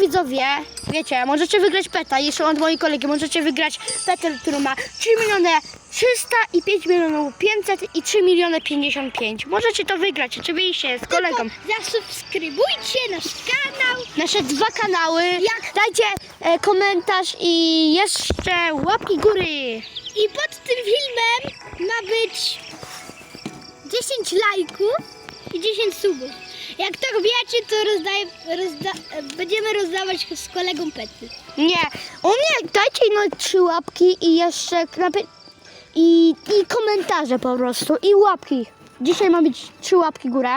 widzowie, wiecie, możecie wygrać peta, jeszcze od mojej kolegi, możecie wygrać petę, który ma 3 miliony 300 i 5 milionów 500 i 3 miliony 55. Możecie to wygrać, oczywiście, z kolegą. Zasubskrybujcie nasz kanał. Nasze dwa kanały. Jak? Dajcie e, komentarz i jeszcze łapki góry. I pod tym filmem ma być 10 lajków i 10 subów. Jak to wiecie, to rozdaję, rozda, będziemy rozdawać z kolegą pety. Nie, u mnie dajcie no trzy łapki i jeszcze knapy i, i komentarze po prostu i łapki. Dzisiaj ma być trzy łapki górę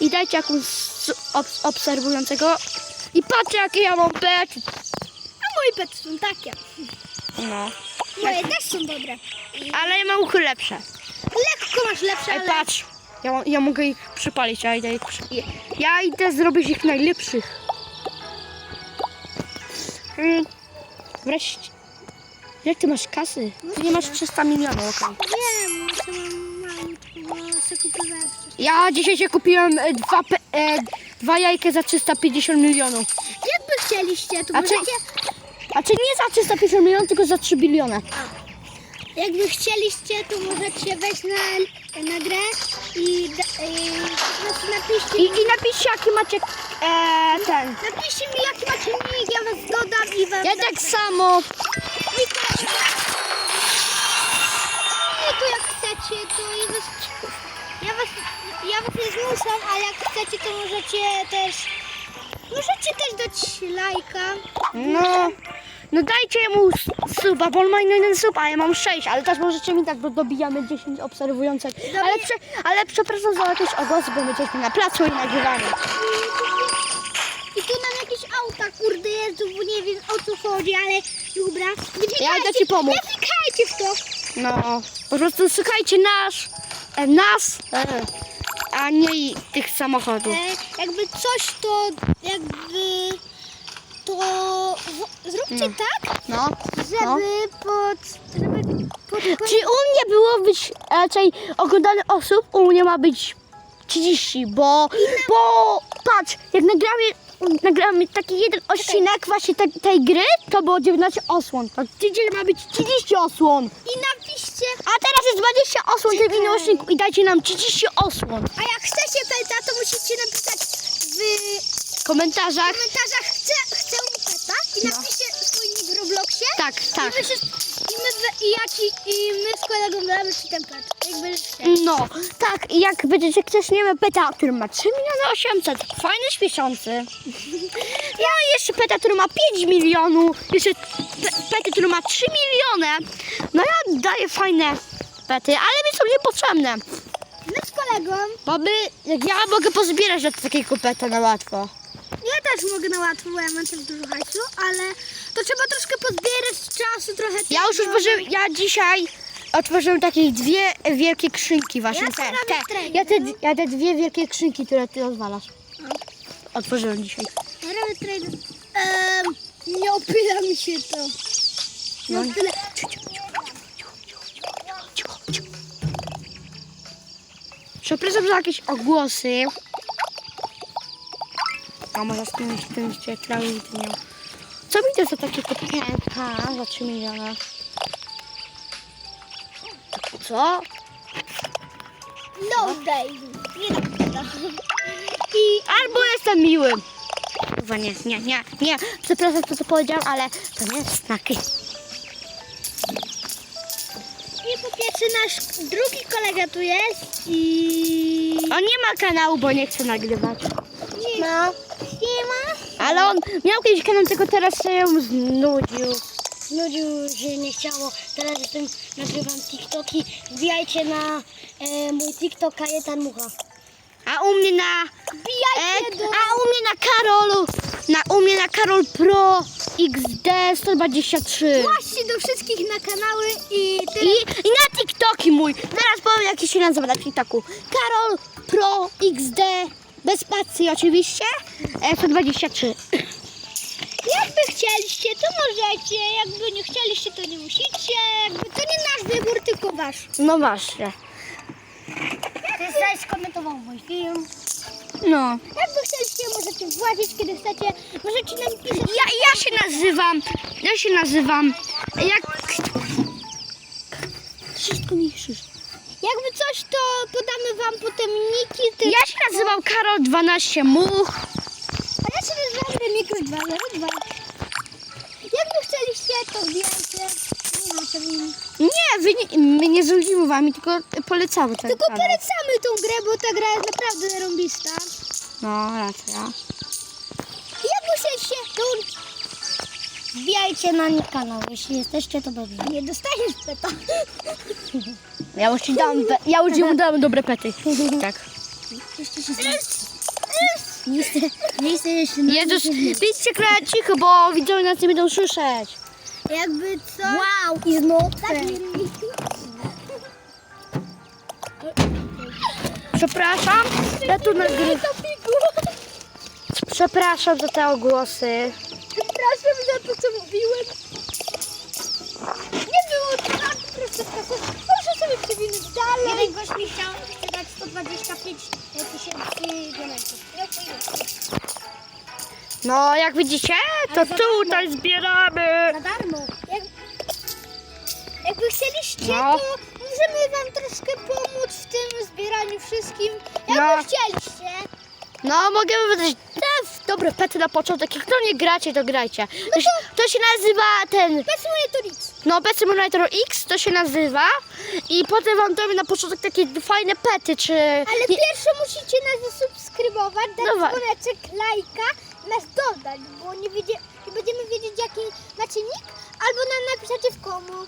i dajcie jakąś s- ob- obserwującego i patrzcie jakie ja mam pet. A moje pety są takie. No, Moje też są dobre. ale ja mam uchy lepsze. Lekko masz lepsze, Ej, ale... patrz, ja, ja mogę ich przypalić, ja idę ich przy... Ja idę zrobić ich najlepszych. Mm, wreszcie. Jak ty masz kasy? Ty nie masz 300 milionów, okej. Wiem, mam. Ja dzisiaj się kupiłem e, dwa, pe- e, dwa jajka za 350 milionów. Jakby chcieliście, to A czy- możecie... A czy nie za 350 milionów, tylko za 3 biliony. Jakby chcieliście, to możecie wejść na, na grę i, da- i napiszcie, I, I napiszcie jaki macie e, ten. napiszcie mi jaki macie nick, ja was dodam i wam Ja tak samo. I to, nie to jak chcecie, to ja was, ja was, ja was nie zmuszam, a jak chcecie, to możecie też, możecie też dać lajka. No. No dajcie mu suba, bo on ma jeden sub, a ja mam 6, ale też możecie mi tak, bo dobijamy 10 obserwujących. Ale, prze, ale przepraszam za jakieś ogłosy, bo my jesteśmy na placu i nagrywamy. I tu nam jakieś auta, kurde, jeżdżą, bo nie wiem o co chodzi, ale dobra. Ja idę ci pomóc. Nie w to. No, po prostu słuchajcie nasz, e, nas, e, a nie tych samochodów. E, jakby coś, to jakby to w, zróbcie No. tak, No, żeby no. pod, żeby pod, Czy u mnie było być raczej oglądane osób, u mnie ma być 30, bo, bo patrz, jak nagramy, nagramy taki jeden odcinek właśnie te, tej gry, to było 19 osłon. To tydzień ma być 30 osłon. i napiszcie, A teraz jest 20 osłon w tym innym odcinku i dajcie nam 30 osłon. a jak chcecie peta, to musicie napisać w W komentarzach. komentarzach chcę, chcę peta i No. napiszcie Robloxie. Tak, tak. I my, się, i, my, we- i, ja ci, I my z kolegą damy ci ten. Jakby chcieli. No, tak, i jak będziecie ktoś nie wiem, peta, który ma 3 miliony 800, fajny, śmieszący. Ja jeszcze peta, który ma 5 milionów, jeszcze pe, pety, który ma 3 miliony. No ja daję fajne pety, ale mi są niepotrzebne. My z kolegą, Bo my, jak ja mogę pozbierać do takiego peta na łatwo. Ja też mogę na łatwo, bo ja mam też dużo hajsu, ale to trzeba troszkę pozbierać czasu, trochę Ja już tego. otworzyłem, ja dzisiaj otworzyłem takie dwie wielkie skrzynki właśnie. Ja te, te, ja, te, no. ja te dwie wielkie skrzynki, które ty rozwalasz. Otworzyłem dzisiaj. Robię trade. Nie opyla mi się to. No. opyla. Przepraszam za jakieś ogłosy. A może spiąć tym się trawy nie. Co mi to za takie kopnięta za 3 miliony? Co? No day. Nie. I Albo jestem miły. Chyba nie, nie, nie, nie. Przepraszam, co to powiedziałam, ale to nie jest znaki. I po pierwsze nasz drugi kolega tu jest i... On nie ma kanału, bo nie chce nagrywać. Nie ma. Nie ma. Ale on miał kiedyś kanał, tylko teraz się ją znudził. Znudził się, nie chciało. Teraz jestem, nagrywam TikToki. Wbijajcie na e, mój TikTok Kajetan Mucha. A u mnie na... Wbijajcie do... a u mnie na Karolu, na, u mnie na Karol Pro XD 123. Właśnie do wszystkich na kanały i I, tyle. I na TikToki mój. Teraz powiem jak się nazywa na TikToku. Karol Pro XD, bez spacji oczywiście, e, 123. Jakby chcieliście, to możecie. Jakby nie chcieliście, to nie musicie. Jakby to nie nasz wybór, tylko wasz. No właśnie. Ty zaś skomentował mój film. No. Jakby chcieliście, możecie włazić, kiedy chcecie. Możecie napisać... Ja, ja się nazywam, ja się nazywam, jak... Wszystko niszczysz. Jakby coś, to podamy wam potem niki. Ty... Ja się nazywam Karol 12 Much. A ja się nazywam Remikus 202. Jakby chcieliście, to wbijajcie. Nie ma wy nie, my nie rządzimy wami, tylko polecamy ten Tylko kanał. polecamy tą grę, bo ta gra jest naprawdę rąbista. No, racja. Jakby chcieliście, to Wbijajcie na nick kanał, jeśli jesteście, to dobrze. nie dostaniesz peta. Ja już ci dam, pe- ja już ci dam dobre pety. Tak. Jeszcze się Nie chcę, nie chcę jeszcze na Jezus, kraj cicho, bo widzowie nas nie będą słyszeć. Jakby co? Wow, i znowu. Tak. Przepraszam, ja tu nagrywam. Przepraszam za te ogłosy. Za to, co mówiłem. Nie było tak, proszę proszę. Proszę sobie przewinąć dalej. Jeden gość mi chciał, chce dać 125 tysięcy diamentów. No, jak widzicie, to tutaj zbieramy. Za darmo. Jak, jakby chcieliście, No. to możemy wam troszkę pomóc w tym zbieraniu wszystkim. Jakby No. chcieliście. No, możemy wydać dobre pety na początek. Jak to nie gracie, to grajcie. To się, to się nazywa ten, Bez Simulator X. no, Pet Simulator X to się nazywa. I potem wam damy na początek takie fajne pety, czy... Ale nie, pierwsze musicie nas zasubskrybować, dać Dawaj. dzwoneczek, lajka, nas dodać, bo nie, wiedzie, nie będziemy wiedzieć jaki macie nick, albo nam napiszecie w komu.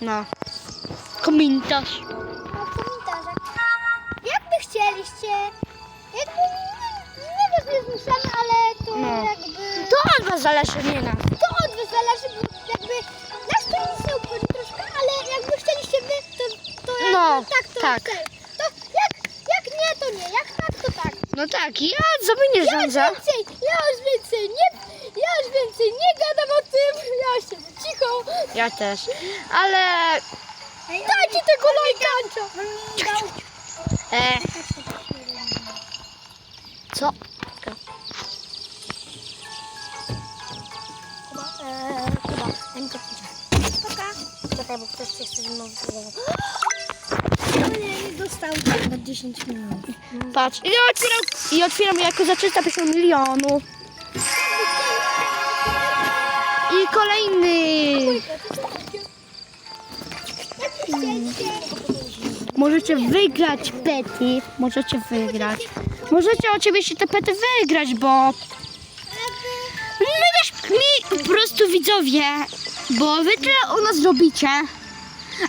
No. Komentarz. No, w komentarzach. Jakby chcieliście, jakby zmuszamy, ale to No. jakby... To od was zależy, nie nas. To od was zależy, bo jakby nas to nic nie obchodzi troszkę, ale jakby chcieliście wy, to, to jakby No, tak to tak. chcę. To jak, jak nie, to nie, jak tak, to tak. No tak, ja za mnie nie Ja już rządzę. więcej, ja już więcej nie, ja już więcej nie gadam o tym, ja już siedzę cicho. Ja też. Ale... Dajcie tego lajka! E, co? Czekaj, bo ktoś się chce ze mną wyzwać. Nie, nie dostał. Na 10 minut. Patrz. I otwieram, i otwieram jako za 350 milionów. I kolejny. Możecie wygrać pety. Możecie wygrać. Możecie oczywiście te pety wygrać, bo my wiesz, mi po prostu widzowie, bo wy tyle u nas robicie,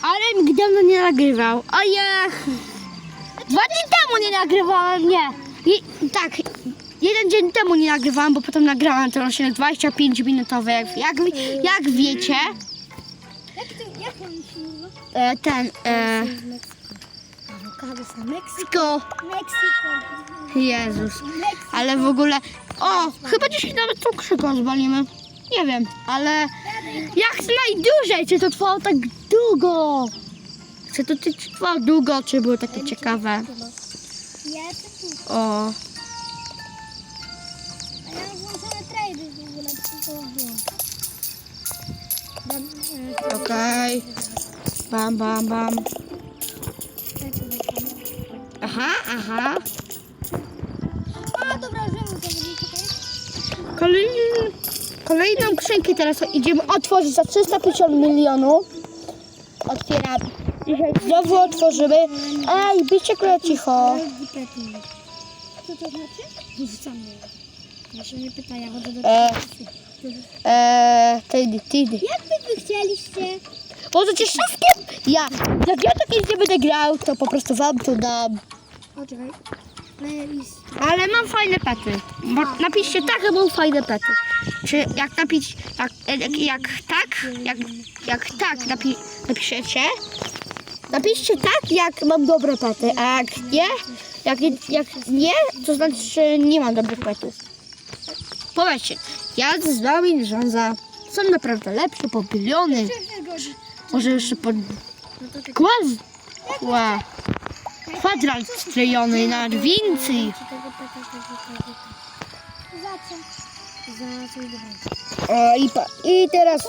ale nikt dawno nie nagrywał. Ja dwa dni temu nie nagrywałem, nie. Tak, jeden dzień temu nie nagrywałem, bo potem nagrałem ten odcinek 25 minutowy, jak, jak, jak wiecie. Jak to, jak się ten, e, Meksyku. Mexico. Meksyko. Jezus. Ale w ogóle. O, chyba dzisiaj nawet tą krzyką zwalimy. Nie wiem, ale jak najdłużej, czy to trwało tak długo? Czy to ty- trwało długo, czy było takie ciekawe? O, A ja mam włączone trady w ogóle. To okej. Bam, bam, bam. Aha, aha. Skrzynkę teraz idziemy otworzyć za 350 milionów. Otwieramy. Znowu otworzymy. Ej, bycie króle cicho. Co to znaczy? Wrzucamy. Ja się nie pyta, ja chodzę do E, e, tydy, tydy. Jak wy by chcieliście? Możecie wszystkie... Ja, jak ja tak nie będę grał, to po prostu wam to dam. O, czekaj. Ale mam fajne pety. Bo napiszcie tak, że mam fajne pety. Czy jak napisz, jak, jak, jak tak, jak, jak tak napi, napiszecie, napiszcie tak, jak mam dobre pety, a jak nie, jak, jak nie, to znaczy, że nie mam dobrych petów. Powiedzcie, ja z wami nie rządzę. Są naprawdę lepsze, po biliony. Może jeszcze po kład, kła, kwadrat strojony, nawet więcej. O, i, pa, I teraz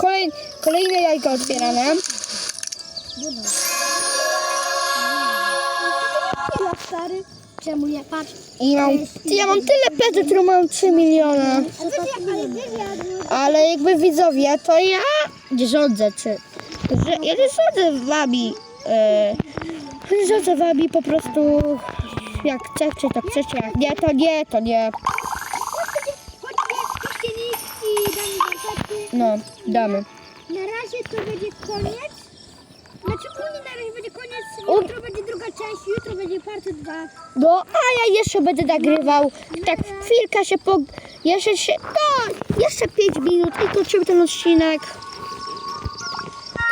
kolej, kolejne jajko otwierane. I mam, ja mam tyle petów, które mam 3 miliony. Ale jakby widzowie, to ja rządzę, czy... Że ja nie rządzę wami. E, rządzę wami po prostu... Jak chcecie, to chcecie. Jak nie, to nie, to nie. No, damy. Na razie to będzie koniec. Znaczy u mnie na razie będzie koniec. Jutro będzie druga część, jutro będzie part 2. No, a ja jeszcze będę nagrywał. Tak, chwilkę się po... Jeszcze się... No, jeszcze 5 minut i kończymy ten odcinek.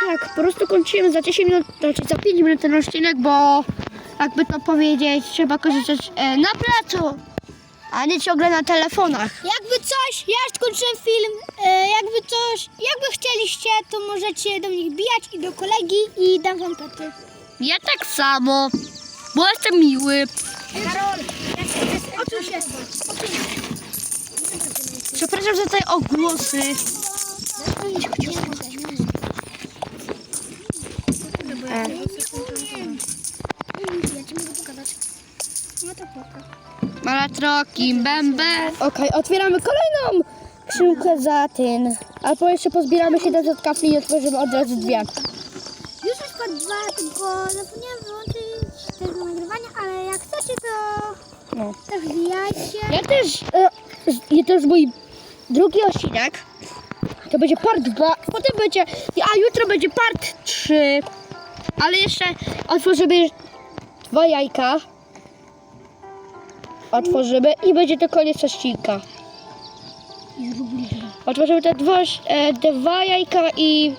Tak, po prostu kończymy za 10 minut, znaczy za 5 minut ten odcinek, bo jakby to powiedzieć, trzeba korzystać e, na placu, a nie ciągle na telefonach. Jakby coś, ja już skończyłem film, e, jakby coś, jakby chcieliście, to możecie do mnie bijać i do kolegi i dam wam pety. Ja tak samo, bo jestem miły. Karol. Odsuń się. Przepraszam za te ogłosy. E. No to. Malatroki, bębę. Okej, otwieramy kolejną skrzynkę za ten. Albo jeszcze pozbieramy się do kafli i otworzymy od razu dwie. Już jest part 2, tylko zapomniałam wyłączyć tego nagrywania, ale jak chcecie, to No. też wbijajcie. Ja też, e, to już mój drugi odcinek. To będzie part 2, potem będzie, a jutro będzie part 3. Ale jeszcze otworzymy dwa jajka. Otworzymy i będzie to koniec odcinka. Otworzymy te dwa, e, dwa jajka i